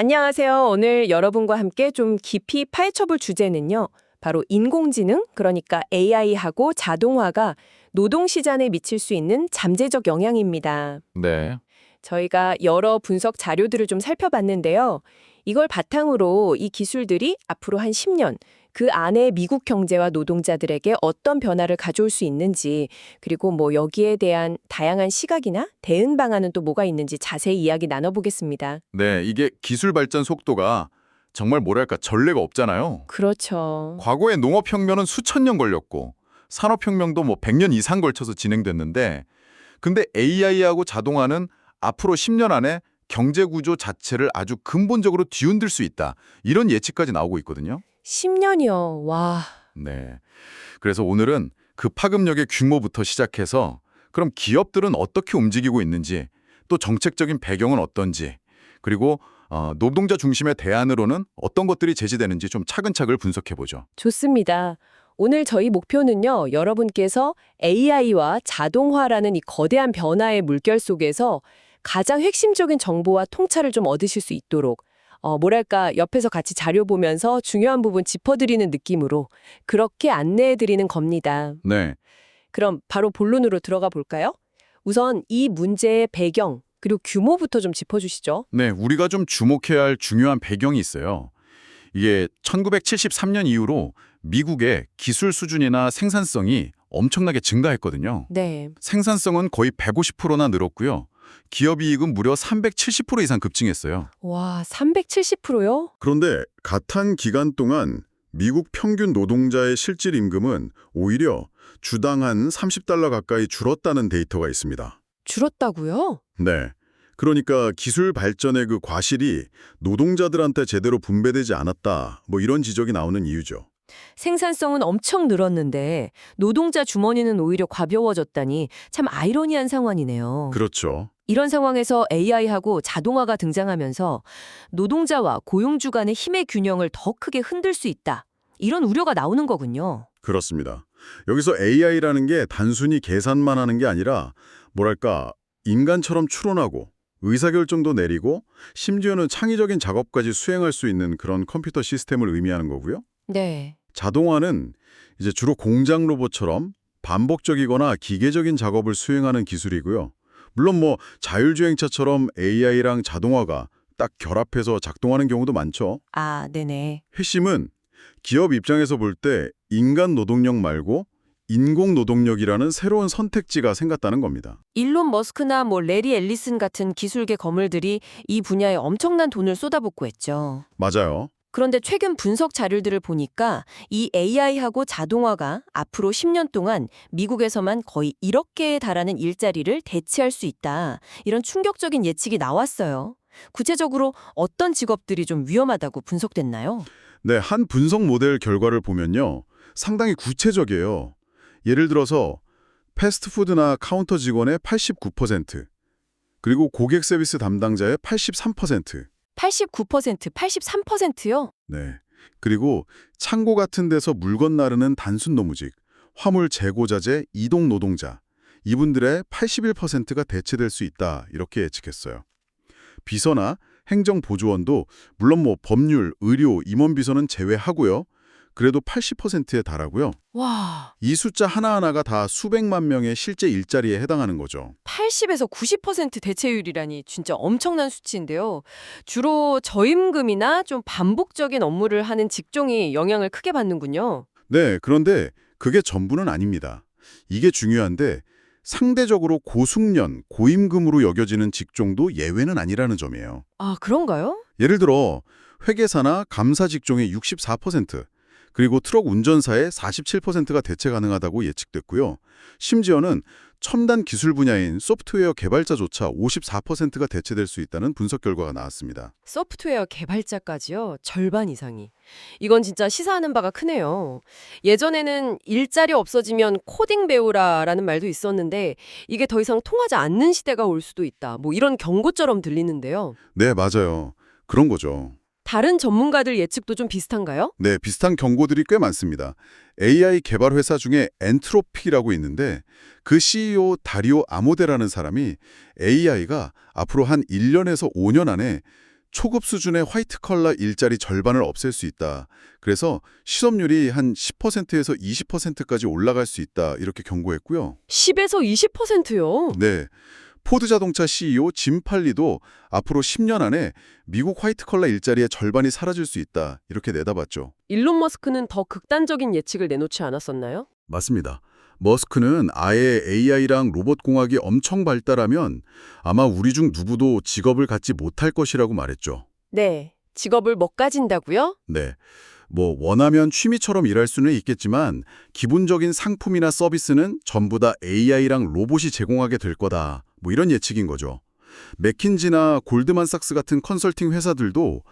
안녕하세요. 오늘 여러분과 함께 좀 깊이 파헤쳐볼 주제는요. 바로 인공지능, 그러니까 AI하고 자동화가 노동시장에 미칠 수 있는 잠재적 영향입니다. 네. 저희가 여러 분석 자료들을 좀 살펴봤는데요. 이걸 바탕으로 이 기술들이 앞으로 한 10년, 그 안에 미국 경제와 노동자들에게 어떤 변화를 가져올 수 있는지, 그리고 뭐 여기에 대한 다양한 시각이나 대응 방안은 또 뭐가 있는지 자세히 이야기 나눠보겠습니다. 네, 이게 기술 발전 속도가 정말 뭐랄까 전례가 없잖아요. 그렇죠. 과거의 농업혁명은 수천 년 걸렸고 산업혁명도 뭐 100년 이상 걸쳐서 진행됐는데 근데 AI하고 자동화는 앞으로 10년 안에 경제 구조 자체를 아주 근본적으로 뒤흔들 수 있다. 이런 예측까지 나오고 있거든요. 10년이요. 와. 네. 그래서 오늘은 그 파급력의 규모부터 시작해서 그럼 기업들은 어떻게 움직이고 있는지 또 정책적인 배경은 어떤지 그리고 어, 노동자 중심의 대안으로는 어떤 것들이 제시되는지 좀 차근차근 분석해보죠. 좋습니다. 오늘 저희 목표는요, 여러분께서 AI와 자동화라는 이 거대한 변화의 물결 속에서 가장 핵심적인 정보와 통찰을 좀 얻으실 수 있도록, 어, 뭐랄까, 옆에서 같이 자료 보면서 중요한 부분 짚어드리는 느낌으로 그렇게 안내해드리는 겁니다. 네. 그럼 바로 본론으로 들어가 볼까요? 우선 이 문제의 배경, 그리고 규모부터 좀 짚어주시죠. 네, 우리가 좀 주목해야 할 중요한 배경이 있어요. 이게 1973년 이후로 미국의 기술 수준이나 생산성이 엄청나게 증가했거든요. 네. 생산성은 거의 150%나 늘었고요. 기업 이익은 무려 370% 이상 급증했어요. 와, 370%요? 그런데 같은 기간 동안 미국 평균 노동자의 실질 임금은 오히려 주당 한 30달러 가까이 줄었다는 데이터가 있습니다. 줄었다고요? 네. 그러니까 기술 발전의 그 과실이 노동자들한테 제대로 분배되지 않았다. 뭐 이런 지적이 나오는 이유죠. 생산성은 엄청 늘었는데 노동자 주머니는 오히려 가벼워졌다니 참 아이러니한 상황이네요. 그렇죠. 이런 상황에서 AI하고 자동화가 등장하면서 노동자와 고용주 간의 힘의 균형을 더 크게 흔들 수 있다. 이런 우려가 나오는 거군요. 그렇습니다. 여기서 AI라는 게 단순히 계산만 하는 게 아니라 뭐랄까 인간처럼 추론하고 의사결정도 내리고 심지어는 창의적인 작업까지 수행할 수 있는 그런 컴퓨터 시스템을 의미하는 거고요. 네. 자동화는 이제 주로 공장 로봇처럼 반복적이거나 기계적인 작업을 수행하는 기술이고요. 물론 뭐 자율주행차처럼 AI랑 자동화가 딱 결합해서 작동하는 경우도 많죠. 아, 네네. 핵심은 기업 입장에서 볼 때 인간 노동력 말고 인공 노동력이라는 새로운 선택지가 생겼다는 겁니다. 일론 머스크나 뭐 레리 앨리슨 같은 기술계 거물들이 이 분야에 엄청난 돈을 쏟아붓고 했죠. 맞아요. 그런데 최근 분석 자료들을 보니까 이 AI하고 자동화가 앞으로 10년 동안 미국에서만 거의 1억 개에 달하는 일자리를 대체할 수 있다. 이런 충격적인 예측이 나왔어요. 구체적으로 어떤 직업들이 좀 위험하다고 분석됐나요? 네, 한 분석 모델 결과를 보면요. 상당히 구체적이에요. 예를 들어서 패스트푸드나 카운터 직원의 89%, 그리고 고객 서비스 담당자의 83%, 89%, 83%요? 네. 그리고 창고 같은 데서 물건 나르는 단순 노무직, 화물 재고자재, 이동 노동자, 이분들의 81%가 대체될 수 있다 이렇게 예측했어요. 비서나 행정보조원도 물론 뭐 법률, 의료, 임원비서는 제외하고요. 그래도 80%에 달하고요. 와, 이 숫자 하나하나가 다 수백만 명의 실제 일자리에 해당하는 거죠. 80에서 90% 대체율이라니 진짜 엄청난 수치인데요. 주로 저임금이나 좀 반복적인 업무를 하는 직종이 영향을 크게 받는군요. 네, 그런데 그게 전부는 아닙니다. 이게 중요한데 상대적으로 고숙련, 고임금으로 여겨지는 직종도 예외는 아니라는 점이에요. 아, 그런가요? 예를 들어 회계사나 감사 직종의 64%, 그리고 트럭 운전사의 47%가 대체 가능하다고 예측됐고요. 심지어는 첨단 기술 분야인 소프트웨어 개발자조차 54%가 대체될 수 있다는 분석 결과가 나왔습니다. 소프트웨어 개발자까지요? 절반 이상이. 이건 진짜 시사하는 바가 크네요. 예전에는 일자리 없어지면 코딩 배우라라는 말도 있었는데 이게 더 이상 통하지 않는 시대가 올 수도 있다. 뭐 이런 경고처럼 들리는데요. 네, 맞아요. 그런 거죠. 다른 전문가들 예측도 좀 비슷한가요? 네, 비슷한 경고들이 꽤 많습니다. AI 개발 회사 중에 엔트로피라고 있는데 그 CEO 다리오 아모데라는 사람이 AI가 앞으로 한 1년에서 5년 안에 초급 수준의 화이트 컬러 일자리 절반을 없앨 수 있다. 그래서 실업률이 한 10%에서 20%까지 올라갈 수 있다. 이렇게 경고했고요. 10에서 20%요. 네. 포드 자동차 CEO 짐 팔리도 앞으로 10년 안에 미국 화이트 컬러 일자리의 절반이 사라질 수 있다. 이렇게 내다봤죠. 일론 머스크는 더 극단적인 예측을 내놓지 않았었나요? 맞습니다. 머스크는 아예 AI랑 로봇 공학이 엄청 발달하면 아마 우리 중 누구도 직업을 갖지 못할 것이라고 말했죠. 네. 직업을 못 가진다고요? 네. 뭐 원하면 취미처럼 일할 수는 있겠지만 기본적인 상품이나 서비스는 전부 다 AI랑 로봇이 제공하게 될 거다. 뭐 이런 예측인 거죠. 맥킨지나 골드만삭스 같은 컨설팅 회사들도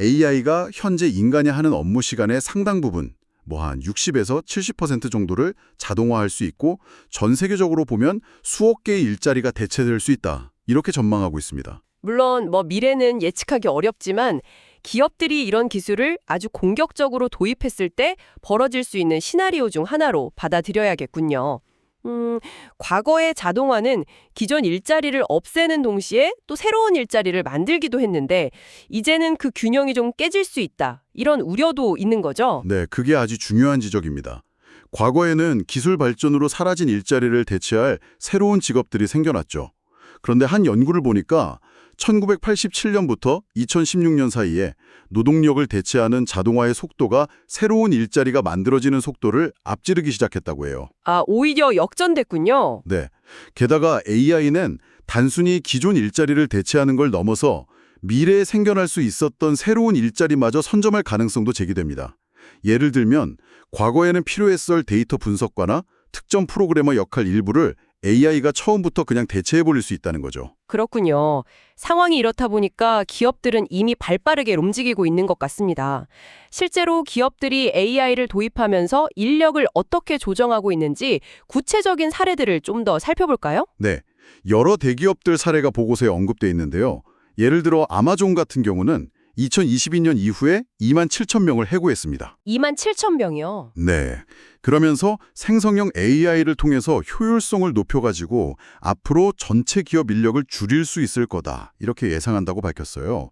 AI가 현재 인간이 하는 업무 시간의 상당 부분, 뭐 한 60에서 70% 정도를 자동화할 수 있고 전 세계적으로 보면 수억 개의 일자리가 대체될 수 있다. 이렇게 전망하고 있습니다. 물론 뭐 미래는 예측하기 어렵지만 기업들이 이런 기술을 아주 공격적으로 도입했을 때 벌어질 수 있는 시나리오 중 하나로 받아들여야겠군요. 음, 과거의 자동화는 기존 일자리를 없애는 동시에 또 새로운 일자리를 만들기도 했는데 이제는 그 균형이 좀 깨질 수 있다. 이런 우려도 있는 거죠. 네, 그게 아주 중요한 지적입니다. 과거에는 기술 발전으로 사라진 일자리를 대체할 새로운 직업들이 생겨났죠. 그런데 한 연구를 보니까 1987년부터 2016년 사이에 노동력을 대체하는 자동화의 속도가 새로운 일자리가 만들어지는 속도를 앞지르기 시작했다고 해요. 아, 오히려 역전됐군요. 네. 게다가 AI는 단순히 기존 일자리를 대체하는 걸 넘어서 미래에 생겨날 수 있었던 새로운 일자리마저 선점할 가능성도 제기됩니다. 예를 들면 과거에는 필요했을 데이터 분석과나 특정 프로그래머 역할 일부를 AI가 처음부터 그냥 대체해버릴 수 있다는 거죠. 그렇군요. 상황이 이렇다 보니까 기업들은 이미 발빠르게 움직이고 있는 것 같습니다. 실제로 기업들이 AI를 도입하면서 인력을 어떻게 조정하고 있는지 구체적인 사례들을 좀 더 살펴볼까요? 네. 여러 대기업들 사례가 보고서에 언급돼 있는데요. 예를 들어 아마존 같은 경우는 2022년 이후에 2만 7천 명을 해고했습니다. 2만 7천 명이요. 네. 그러면서 생성형 AI를 통해서 효율성을 높여가지고 앞으로 전체 기업 인력을 줄일 수 있을 거다. 이렇게 예상한다고 밝혔어요.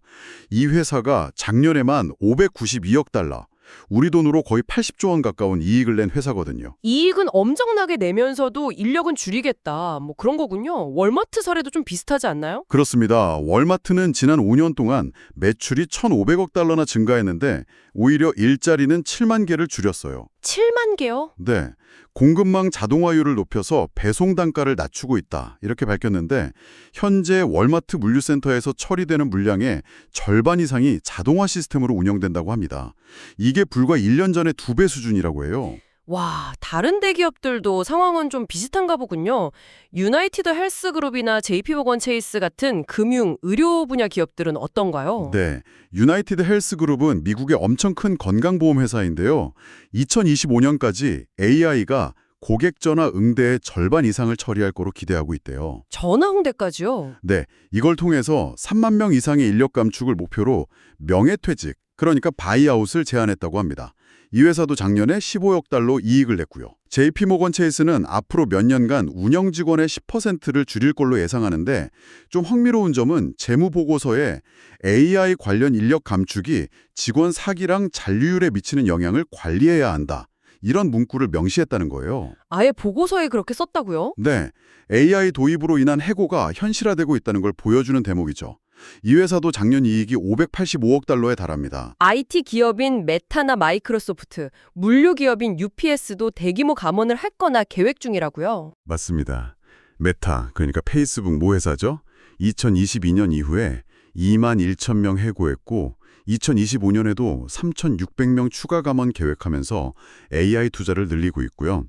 이 회사가 작년에만 592억 달러, 우리 돈으로 거의 80조 원 가까운 이익을 낸 회사거든요. 이익은 엄청나게 내면서도 인력은 줄이겠다. 뭐 그런 거군요. 월마트 사례도 좀 비슷하지 않나요? 그렇습니다. 월마트는 지난 5년 동안 매출이 1,500억 달러나 증가했는데 오히려 일자리는 7만 개를 줄였어요. 7만 개요? 네. 공급망 자동화율을 높여서 배송 단가를 낮추고 있다. 이렇게 밝혔는데 현재 월마트 물류센터에서 처리되는 물량의 절반 이상이 자동화 시스템으로 운영된다고 합니다. 이게 불과 1년 전의 두 배 수준이라고 해요. 와, 다른 대기업들도 상황은 좀 비슷한가 보군요. 유나이티드 헬스그룹이나 JP모건 체이스 같은 금융, 의료 분야 기업들은 어떤가요? 네. 유나이티드 헬스그룹은 미국의 엄청 큰 건강보험 회사인데요. 2025년까지 AI가 고객 전화 응대의 절반 이상을 처리할 거로 기대하고 있대요. 전화 응대까지요? 네, 이걸 통해서 3만 명 이상의 인력 감축을 목표로 명예퇴직, 그러니까 바이아웃을 제안했다고 합니다. 이 회사도 작년에 15억 달러 이익을 냈고요. JP모건 체이스는 앞으로 몇 년간 운영 직원의 10%를 줄일 걸로 예상하는데 좀 흥미로운 점은 재무 보고서에 AI 관련 인력 감축이 직원 사기랑 잔류율에 미치는 영향을 관리해야 한다. 이런 문구를 명시했다는 거예요. 아예 보고서에 그렇게 썼다고요? 네, AI 도입으로 인한 해고가 현실화되고 있다는 걸 보여주는 대목이죠. 이 회사도 작년 이익이 585억 달러에 달합니다. IT 기업인 메타나 마이크로소프트, 물류 기업인 UPS도 대규모 감원을 할 거나 계획 중이라고요. 맞습니다. 메타, 그러니까 페이스북 모 회사죠. 2022년 이후에 2만 1천 명 해고했고 2025년에도 3,600명 추가 감원 계획하면서 AI 투자를 늘리고 있고요.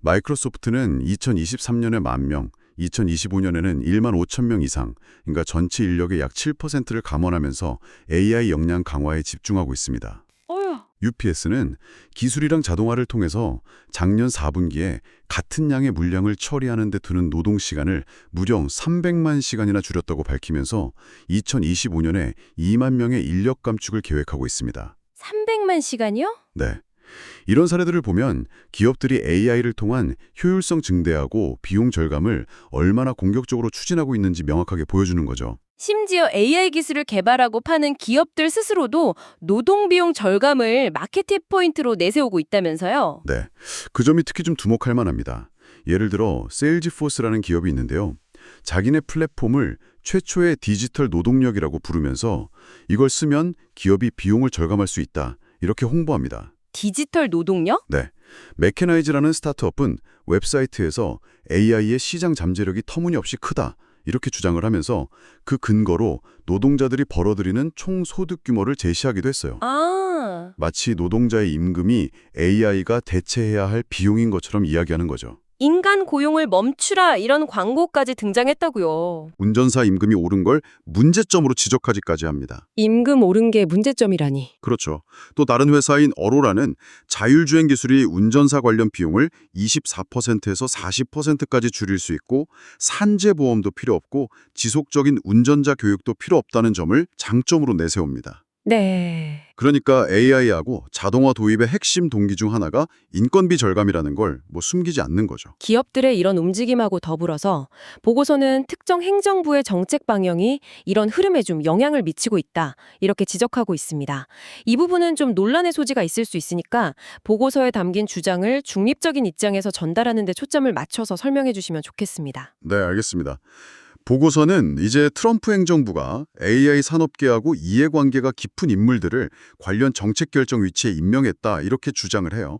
마이크로소프트는 2023년에 만 명, 2025년에는 1만 5천 명 이상, 그러니까 전체 인력의 약 7%를 감원하면서 AI 역량 강화에 집중하고 있습니다. 어휴. UPS는 기술이랑 자동화를 통해서 작년 4분기에 같은 양의 물량을 처리하는 데 드는 노동 시간을 무려 300만 시간이나 줄였다고 밝히면서 2025년에 2만 명의 인력 감축을 계획하고 있습니다. 300만 시간이요? 네. 이런 사례들을 보면 기업들이 AI를 통한 효율성 증대하고 비용 절감을 얼마나 공격적으로 추진하고 있는지 명확하게 보여주는 거죠. 심지어 AI 기술을 개발하고 파는 기업들 스스로도 노동 비용 절감을 마케팅 포인트로 내세우고 있다면서요. 네, 그 점이 특히 좀 두목할 만합니다. 예를 들어 세일즈포스라는 기업이 있는데요. 자기네 플랫폼을 최초의 디지털 노동력이라고 부르면서 이걸 쓰면 기업이 비용을 절감할 수 있다. 이렇게 홍보합니다. 디지털 노동력? 네, 메케나이즈라는 스타트업은 웹사이트에서 AI의 시장 잠재력이 터무니없이 크다. 이렇게 주장을 하면서 그 근거로 노동자들이 벌어들이는 총 소득 규모를 제시하기도 했어요. 아, 마치 노동자의 임금이 AI가 대체해야 할 비용인 것처럼 이야기하는 거죠. 인간 고용을 멈추라 이런 광고까지 등장했다고요. 운전사 임금이 오른 걸 문제점으로 지적하기까지 합니다. 임금 오른 게 문제점이라니. 그렇죠. 또 다른 회사인 어로라는 자율주행 기술이 운전사 관련 비용을 24%에서 40%까지 줄일 수 있고 산재 보험도 필요 없고 지속적인 운전자 교육도 필요 없다는 점을 장점으로 내세웁니다. 네. 그러니까 AI하고 자동화 도입의 핵심 동기 중 하나가 인건비 절감이라는 걸 뭐 숨기지 않는 거죠. 기업들의 이런 움직임하고 더불어서 보고서는 특정 행정부의 정책 방향이 이런 흐름에 좀 영향을 미치고 있다. 이렇게 지적하고 있습니다. 이 부분은 좀 논란의 소지가 있을 수 있으니까 보고서에 담긴 주장을 중립적인 입장에서 전달하는 데 초점을 맞춰서 설명해 주시면 좋겠습니다. 네, 알겠습니다. 보고서는 이제 트럼프 행정부가 AI 산업계하고 이해관계가 깊은 인물들을 관련 정책 결정 위치에 임명했다 이렇게 주장을 해요.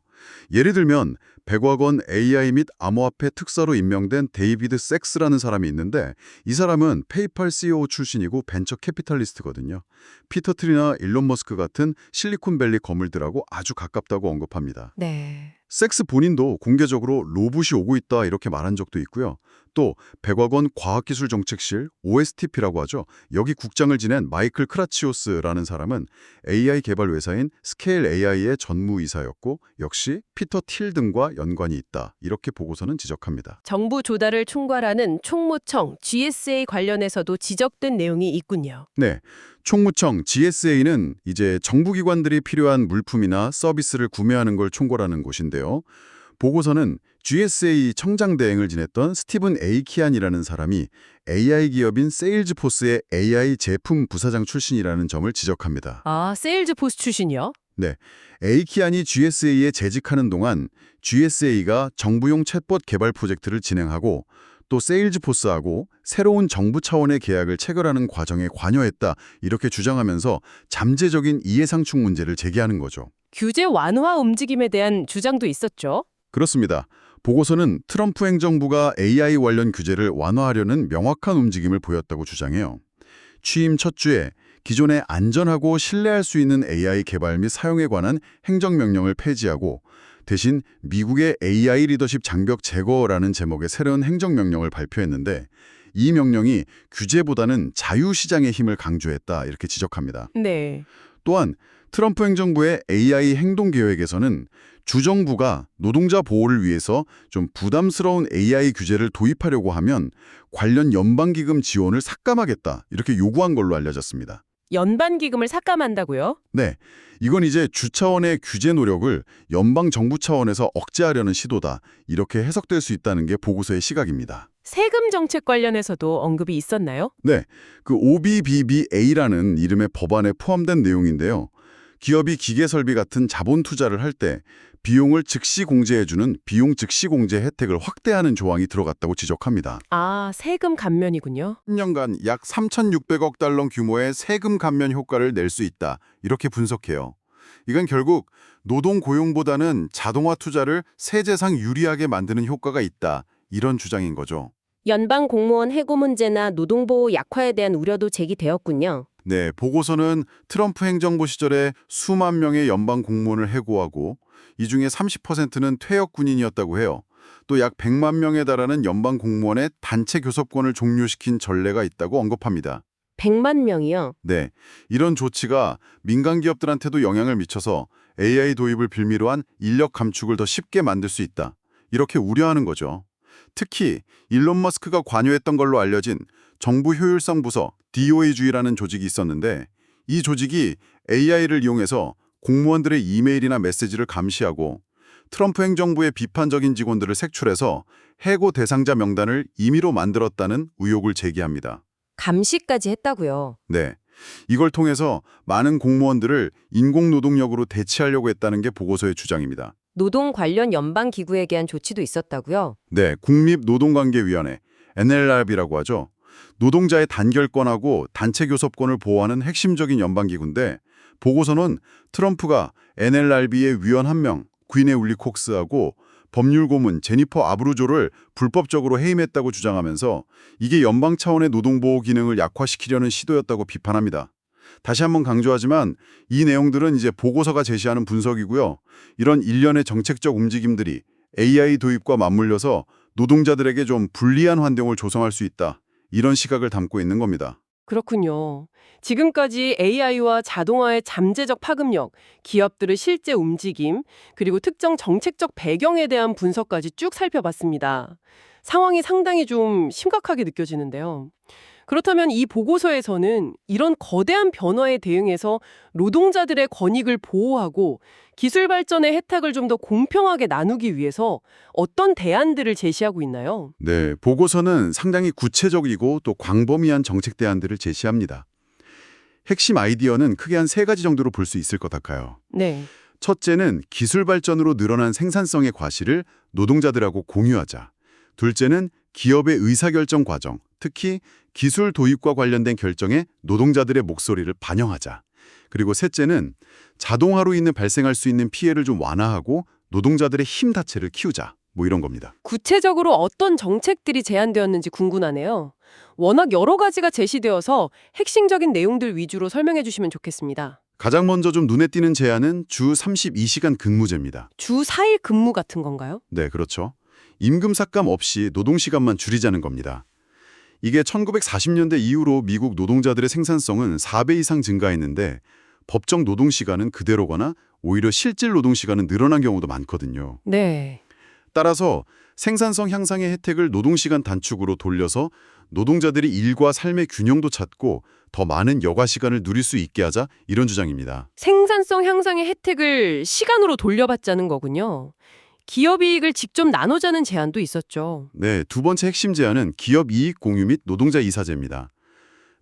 예를 들면 백악원 AI 및 암호화폐 특사로 임명된 데이비드 섹스라는 사람이 있는데 이 사람은 페이팔 CEO 출신이고 벤처 캐피탈리스트거든요. 피터 트리나 일론 머스크 같은 실리콘밸리 거물들하고 아주 가깝다고 언급합니다. 네. 섹스 본인도 공개적으로 로봇이 오고 있다 이렇게 말한 적도 있고요. 또 백악원 과학기술정책실 OSTP라고 하죠. 여기 국장을 지낸 마이클 크라치오스라는 사람은 AI 개발 회사인 스케일 AI의 전무이사였고 역시 피터 틸 등과 연관이 있다. 이렇게 보고서는 지적합니다. 정부 조달을 총괄하는 총무청 GSA 관련해서도 지적된 내용이 있군요. 네. 총무청 GSA는 이제 정부기관들이 필요한 물품이나 서비스를 구매하는 걸 총괄하는 곳인데요. 보고서는 GSA 청장 대행을 지냈던 스티븐 에이키안이라는 사람이 AI 기업인 세일즈포스의 AI 제품 부사장 출신이라는 점을 지적합니다. 아, 세일즈 포스 출신이요? 에이키안이 GSA에 재직하는 동안 GSA가 정부용 챗봇 개발 프로젝트를 진행하고 또 세일즈포스하고 새로운 정부 차원의 계약을 체결하는 과정에 관여했다 이렇게 주장하면서 잠재적인 이해상충 문제를 제기하는 거죠. 규제 완화 움직임에 대한 주장도 있었죠. 그렇습니다. 보고서는 트럼프 행정부가 AI 관련 규제를 완화하려는 명확한 움직임을 보였다고 주장해요. 취임 첫 주에 기존의 안전하고 신뢰할 수 있는 AI 개발 및 사용에 관한 행정명령을 폐지하고 대신 미국의 AI 리더십 장벽 제거라는 제목의 새로운 행정명령을 발표했는데 이 명령이 규제보다는 자유시장의 힘을 강조했다 이렇게 지적합니다. 네. 또한 트럼프 행정부의 AI 행동 계획에서는 주정부가 노동자 보호를 위해서 좀 부담스러운 AI 규제를 도입하려고 하면 관련 연방기금 지원을 삭감하겠다 이렇게 요구한 걸로 알려졌습니다. 연반 기금을 삭감한다고요? 네, 이건 이제 주 차원의 규제 노력을 연방 정부 차원에서 억제하려는 시도다 이렇게 해석될 수 있다는 게 보고서의 시각입니다. 세금 정책 관련해서도 언급이 있었나요? 네, 그 OBBBA라는 이름의 법안에 포함된 내용인데요. 기업이 기계 설비 같은 자본 투자를 할 때 비용을 즉시 공제해주는 비용 즉시 공제 혜택을 확대하는 조항이 들어갔다고 지적합니다. 아, 세금 감면이군요. 10년간 약 3,600억 달러 규모의 세금 감면 효과를 낼 수 있다. 이렇게 분석해요. 이건 결국 노동 고용보다는 자동화 투자를 세제상 유리하게 만드는 효과가 있다. 이런 주장인 거죠. 연방 공무원 해고 문제나 노동보호 약화에 대한 우려도 제기되었군요. 네, 보고서는 트럼프 행정부 시절에 수만 명의 연방 공무원을 해고하고 이 중에 30%는 퇴역 군인이었다고 해요. 또 약 100만 명에 달하는 연방 공무원의 단체 교섭권을 종료시킨 전례가 있다고 언급합니다. 100만 명이요. 네, 이런 조치가 민간 기업들한테도 영향을 미쳐서 AI 도입을 빌미로 한 인력 감축을 더 쉽게 만들 수 있다. 이렇게 우려하는 거죠. 특히 일론 머스크가 관여했던 걸로 알려진 정부 효율성 부서 DOA주의라는 조직이 있었는데 이 조직이 AI를 이용해서 공무원들의 이메일이나 메시지를 감시하고 트럼프 행정부의 비판적인 직원들을 색출해서 해고 대상자 명단을 임의로 만들었다는 의혹을 제기합니다. 감시까지 했다고요. 네. 이걸 통해서 많은 공무원들을 인공노동력으로 대체하려고 했다는 게 보고서의 주장입니다. 노동 관련 연방 기구에게 한 조치도 있었다고요. 네, 국립노동관계위원회 NLRB라고 하죠. 노동자의 단결권하고 단체 교섭권을 보호하는 핵심적인 연방기구인데 보고서는 트럼프가 NLRB의 위원 한 명, 구인의 울리 콕스하고 법률 고문 제니퍼 아브루조를 불법적으로 해임했다고 주장하면서 이게 연방 차원의 노동보호 기능을 약화시키려는 시도였다고 비판합니다. 다시 한번 강조하지만 이 내용들은 이제 보고서가 제시하는 분석이고요. 이런 일련의 정책적 움직임들이 AI 도입과 맞물려서 노동자들에게 좀 불리한 환경을 조성할 수 있다. 이런 시각을 담고 있는 겁니다. 그렇군요. 지금까지 AI와 자동화의 잠재적 파급력, 기업들의 실제 움직임, 그리고 특정 정책적 배경에 대한 분석까지 쭉 살펴봤습니다. 상황이 상당히 좀 심각하게 느껴지는데요. 그렇다면 이 보고서에서는 이런 거대한 변화에 대응해서 노동자들의 권익을 보호하고 기술 발전의 혜택을 좀 더 공평하게 나누기 위해서 어떤 대안들을 제시하고 있나요? 네, 보고서는 상당히 구체적이고 또 광범위한 정책 대안들을 제시합니다. 핵심 아이디어는 크게 한 세 가지 정도로 볼 수 있을 것 같아요. 네. 첫째는 기술 발전으로 늘어난 생산성의 과실을 노동자들하고 공유하자. 둘째는 기업의 의사결정 과정, 특히 기술 도입과 관련된 결정에 노동자들의 목소리를 반영하자. 그리고 셋째는 자동화로 인해 발생할 수 있는 피해를 좀 완화하고 노동자들의 힘 자체를 키우자. 뭐 이런 겁니다. 구체적으로 어떤 정책들이 제안되었는지 궁금하네요. 워낙 여러 가지가 제시되어서 핵심적인 내용들 위주로 설명해 주시면 좋겠습니다. 가장 먼저 좀 눈에 띄는 제안은 주 32시간 근무제입니다. 주 4일 근무 같은 건가요? 네, 그렇죠. 임금 삭감 없이 노동시간만 줄이자는 겁니다. 이게 1940년대 이후로 미국 노동자들의 생산성은 4배 이상 증가했는데 법정 노동시간은 그대로거나 오히려 실질 노동시간은 늘어난 경우도 많거든요. 네. 따라서 생산성 향상의 혜택을 노동시간 단축으로 돌려서 노동자들이 일과 삶의 균형도 찾고 더 많은 여가 시간을 누릴 수 있게 하자 이런 주장입니다. 생산성 향상의 혜택을 시간으로 돌려받자는 거군요. 기업 이익을 직접 나누자는 제안도 있었죠. 네, 두 번째 핵심 제안은 기업 이익 공유 및 노동자 이사제입니다.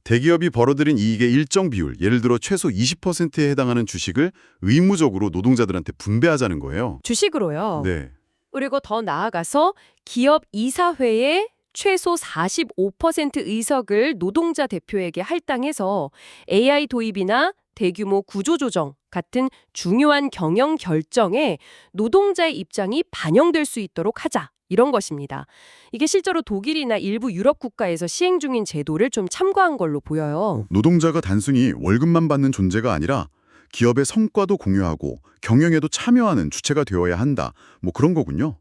대기업이 벌어들인 이익의 일정 비율, 예를 들어 최소 20%에 해당하는 주식을 의무적으로 노동자들한테 분배하자는 거예요. 주식으로요. 네. 그리고 더 나아가서 기업 이사회에 최소 45% 의석을 노동자 대표에게 할당해서 AI 도입이나 대규모 구조조정 같은 중요한 경영 결정에 노동자의 입장이 반영될 수 있도록 하자. 이런 것입니다. 이게 실제로 독일이나 일부 유럽 국가에서 시행 중인 제도를 좀 참고한 걸로 보여요. 노동자가 단순히 월급만 받는 존재가 아니라 기업의 성과도 공유하고 경영에도 참여하는 주체가 되어야 한다. 뭐 그런 거군요.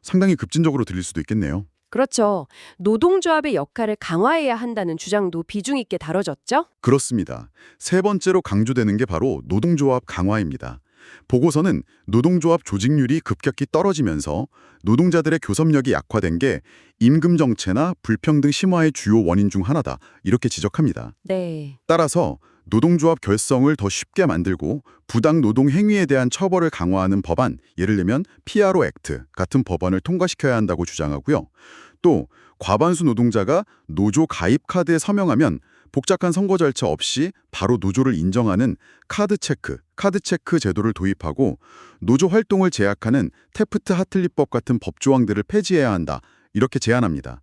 상당히 급진적으로 들릴 수도 있겠네요. 그렇죠. 노동조합의 역할을 강화해야 한다는 주장도 비중 있게 다뤄졌죠? 그렇습니다. 세 번째로 강조되는 게 바로 노동조합 강화입니다. 보고서는 노동조합 조직률이 급격히 떨어지면서 노동자들의 교섭력이 약화된 게 임금 정체나 불평등 심화의 주요 원인 중 하나다. 이렇게 지적합니다. 네. 따라서 노동조합 결성을 더 쉽게 만들고 부당 노동 행위에 대한 처벌을 강화하는 법안, 예를 들면 PRO 액트 같은 법안을 통과시켜야 한다고 주장하고요. 또 과반수 노동자가 노조 가입 카드에 서명하면 복잡한 선거 절차 없이 바로 노조를 인정하는 카드 체크, 카드 체크 제도를 도입하고 노조 활동을 제약하는 테프트 하틀리법 같은 법 조항들을 폐지해야 한다. 이렇게 제안합니다.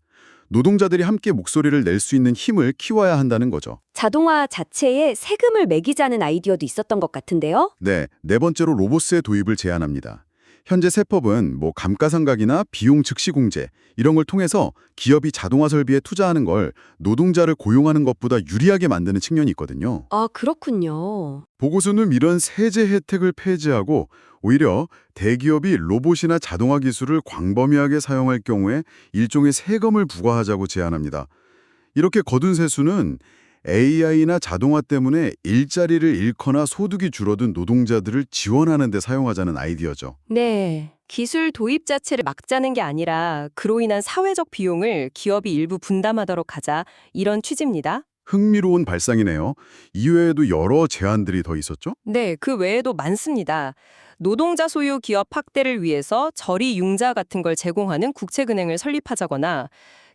노동자들이 함께 목소리를 낼 수 있는 힘을 키워야 한다는 거죠. 자동화 자체에 세금을 매기자는 아이디어도 있었던 것 같은데요. 네, 네 번째로 로보스의 도입을 제안합니다. 현재 세법은 뭐 감가상각이나 비용 즉시 공제 이런 걸 통해서 기업이 자동화 설비에 투자하는 걸 노동자를 고용하는 것보다 유리하게 만드는 측면이 있거든요. 아, 그렇군요. 보고서는 이런 세제 혜택을 폐지하고 오히려 대기업이 로봇이나 자동화 기술을 광범위하게 사용할 경우에 일종의 세금을 부과하자고 제안합니다. 이렇게 거둔 세수는 AI나 자동화 때문에 일자리를 잃거나 소득이 줄어든 노동자들을 지원하는 데 사용하자는 아이디어죠. 네. 기술 도입 자체를 막자는 게 아니라 그로 인한 사회적 비용을 기업이 일부 분담하도록 하자 이런 취지입니다. 흥미로운 발상이네요. 이외에도 여러 제안들이 더 있었죠? 네, 그 외에도 많습니다. 노동자 소유 기업 확대를 위해서 저리 융자 같은 걸 제공하는 국책은행을 설립하자거나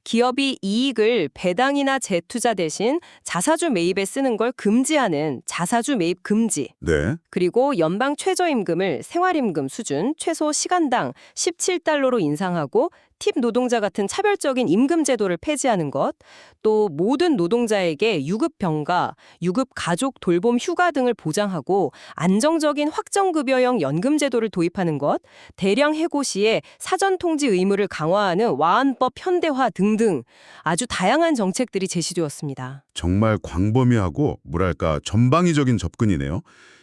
기업이 이익을 배당이나 재투자 대신 자사주 매입에 쓰는 걸 금지하는 자사주 매입 금지. 네. 그리고 연방 최저임금을 생활임금 수준 최소 시간당 17달러로 인상하고 팁 노동자 같은 차별적인 임금 제도를 폐지하는 것, 또 모든 노동자에게 유급 병가, 유급 가족 돌봄 휴가 등을 보장하고 안정적인 확정급여형 연금 제도를 도입하는 것, 대량 해고 시에 사전 통지 의무를 강화하는 와한법 현대화 등등 아주 다양한 정책들이 제시되었습니다. 정말 광범위하고 뭐랄까 전방위적인 접근이네요.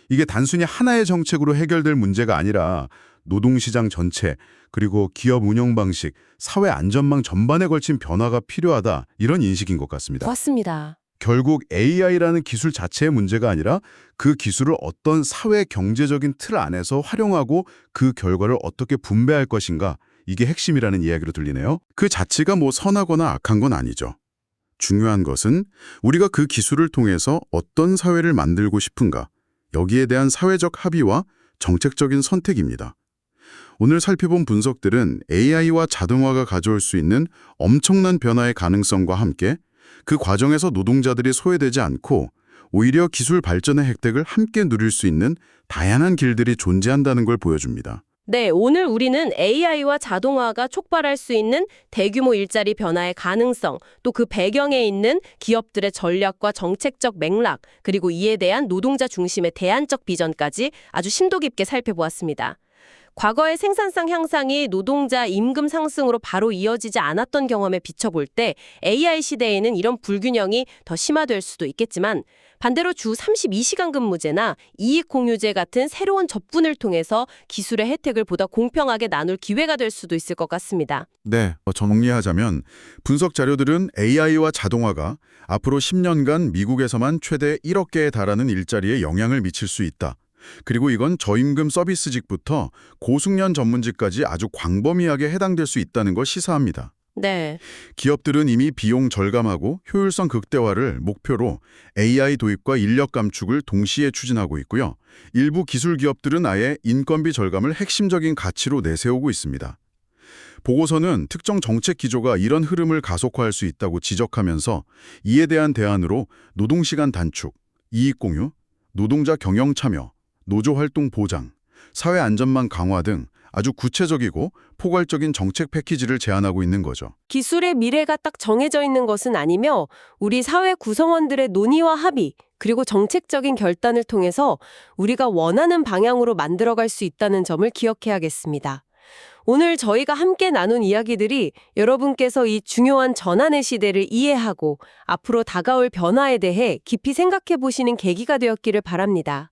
이게 단순히 하나의 정책으로 해결될 문제가 아니라 노동시장 전체 그리고 기업 운영 방식, 사회 안전망 전반에 걸친 변화가 필요하다 이런 인식인 것 같습니다. 맞습니다. 결국 AI라는 기술 자체의 문제가 아니라 그 기술을 어떤 사회 경제적인 틀 안에서 활용하고 그 결과를 어떻게 분배할 것인가 이게 핵심이라는 이야기로 들리네요. 그 자체가 뭐 선하거나 악한 건 아니죠. 중요한 것은 우리가 그 기술을 통해서 어떤 사회를 만들고 싶은가 여기에 대한 사회적 합의와 정책적인 선택입니다. 오늘 살펴본 분석들은 AI와 자동화가 가져올 수 있는 엄청난 변화의 가능성과 함께 그 과정에서 노동자들이 소외되지 않고 오히려 기술 발전의 혜택을 함께 누릴 수 있는 다양한 길들이 존재한다는 걸 보여줍니다. 네, 오늘 우리는 AI와 자동화가 촉발할 수 있는 대규모 일자리 변화의 가능성, 또 그 배경에 있는 기업들의 전략과 정책적 맥락, 그리고 이에 대한 노동자 중심의 대안적 비전까지 아주 심도 깊게 살펴보았습니다. 과거의 생산성 향상이 노동자 임금 상승으로 바로 이어지지 않았던 경험에 비춰볼 때 AI 시대에는 이런 불균형이 더 심화될 수도 있겠지만 반대로 주 32시간 근무제나 이익 공유제 같은 새로운 접근을 통해서 기술의 혜택을 보다 공평하게 나눌 기회가 될 수도 있을 것 같습니다. 네, 어, 정리하자면 분석 자료들은 AI와 자동화가 앞으로 10년간 미국에서만 최대 1억 개에 달하는 일자리에 영향을 미칠 수 있다. 그리고 이건 저임금 서비스직부터 고숙련 전문직까지 아주 광범위하게 해당될 수 있다는 걸 시사합니다. 네. 기업들은 이미 비용 절감하고 효율성 극대화를 목표로 AI 도입과 인력 감축을 동시에 추진하고 있고요. 일부 기술 기업들은 아예 인건비 절감을 핵심적인 가치로 내세우고 있습니다. 보고서는 특정 정책 기조가 이런 흐름을 가속화할 수 있다고 지적하면서 이에 대한 대안으로 노동시간 단축, 이익 공유, 노동자 경영 참여, 노조 활동 보장, 사회 안전망 강화 등 아주 구체적이고 포괄적인 정책 패키지를 제안하고 있는 거죠. 기술의 미래가 딱 정해져 있는 것은 아니며 우리 사회 구성원들의 논의와 합의 그리고 정책적인 결단을 통해서 우리가 원하는 방향으로 만들어갈 수 있다는 점을 기억해야겠습니다. 오늘 저희가 함께 나눈 이야기들이 여러분께서 이 중요한 전환의 시대를 이해하고 앞으로 다가올 변화에 대해 깊이 생각해 보시는 계기가 되었기를 바랍니다.